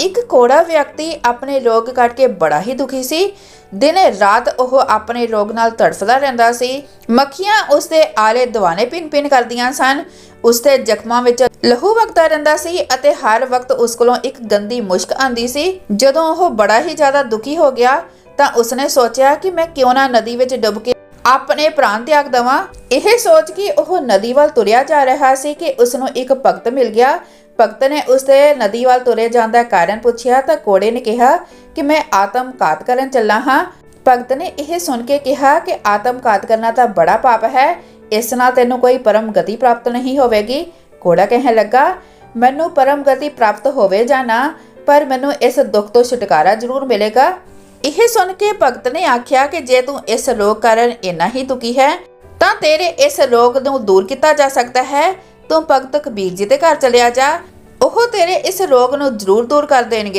ਇੱਕ ਕੋੜਾ ਵਿਅਕਤੀ ਆਪਣੇ ਰੋਗ ਕੱਟ ਕੇ ਬੜਾ ਹੀ ਦੁਖੀ ਸੀ। ਦਿਨੇ ਰਾਤ ਉਹ ਆਪਣੇ ਰੋਗ ਨਾਲ ਤੜਫਦਾ ਰਹਿੰਦਾ ਸੀ। ਮੱਖੀਆਂ ਉਸਦੇ ਆਲੇ ਦੁਆਲੇ ਪਿੰਨ-ਪਿੰਨ ਕਰਦੀਆਂ ਸਨ। ਉਸਦੇ ਜ਼ਖਮਾਂ ਵਿੱਚ ਲਹੂ ਵਗਦਾ ਰਹਿੰਦਾ ਸੀ ਅਤੇ ਹਰ ਵਕਤ ਉਸ ਕੋਲੋਂ ਇੱਕ ਗੰਦੀ ਮੁਸ਼ਕ ਆਂਦੀ ਸੀ। ਜਦੋਂ ਉਹ ਬੜਾ ਹੀ ਜ਼ਿਆਦਾ ਦੁਖੀ ਹੋ ਗਿਆ, ਤਾਂ ਉਸਨੇ ਸੋਚਿਆ ਕਿ ਮੈਂ ਕਿਉਂ ਨਾ ਨਦੀ ਵਿੱਚ ਡੁੱਬ ਕੇ ਆਪਣੇ ਪ੍ਰਾਣ ਤਿਆਗ ਦਵਾਂ। ਇਹ ਸੋਚ ਕੇ ਉਹ ਨਦੀ ਵੱਲ ਤੁਰਿਆ ਜਾ ਰਿਹਾ ਸੀ ਕਿ ਉਸ ਨੂੰ ਇੱਕ ਭਗਤ ਮਿਲ ਗਿਆ। ਭਗਤ ਨੇ ਉਸਦੇ ਨਦੀ ਵੱਲ ਤੁਰੇ ਜਾਣ ਦਾ ਕਾਰਨ ਪੁੱਛਿਆ ਤਾਂ ਕੋੜੇ ਨੇ ਕਿਹਾ ਕਿ ਮੈਂ ਆਤਮ ਘਾਤ ਕਰਨ ਚੱਲਾ ਹਾਂ। ਭਗਤ ਨੇ ਇਹ ਸੁਣ ਕੇ ਕਿਹਾ ਕਿ ਆਤਮ ਘਾਤ ਕਰਨਾ ਤਾਂ ਬੜਾ ਪਾਪ ਹੈ। ਇਸ ਨਾਲ ਤੈਨੂੰ ਕੋਈ ਪਰਮ ਗਤੀ ਪ੍ਰਾਪਤ ਨਹੀਂ ਹੋਵੇਗੀ। ਕੋੜਾ ਕਹਿਣ ਲੱਗਾ, ਮੈਨੂੰ ਪਰਮ ਗਤੀ ਪ੍ਰਾਪਤ ਹੋਵੇ ਜਾਂ ਨਾ, ਪਰ ਮੈਨੂੰ ਇਸ ਦੁੱਖ ਤੋਂ ਛੁਟਕਾਰਾ ਜ਼ਰੂਰ ਮਿਲੇਗਾ। ਇਹ ਸੁਣ ਕੇ ਭਗਤ ਨੇ ਆਖਿਆ ਕਿ ਜੇ ਤੂੰ ਇਸ ਰੋਗ ਕਾਰਨ ਇੰਨਾ ਹੀ ਦੁਖੀ ਹੈ, ਤਾਂ ਤੇਰੇ ਇਸ ਰੋਗ ਨੂੰ ਦੂਰ ਕੀਤਾ ਜਾ ਸਕਦਾ ਹੈ। ਤੂੰ ਭਗਤ ਕਬੀਰ ਜੀ ਦੇ ਘਰ ਚਲਿਆ ਜਾ। ਉਹ ਤੇਰੇ ਇਸ ਰੋਗ ਨੂੰ ਜ਼ਰੂਰ ਦੂਰ ਕਰ ਦੇਣਗੇ।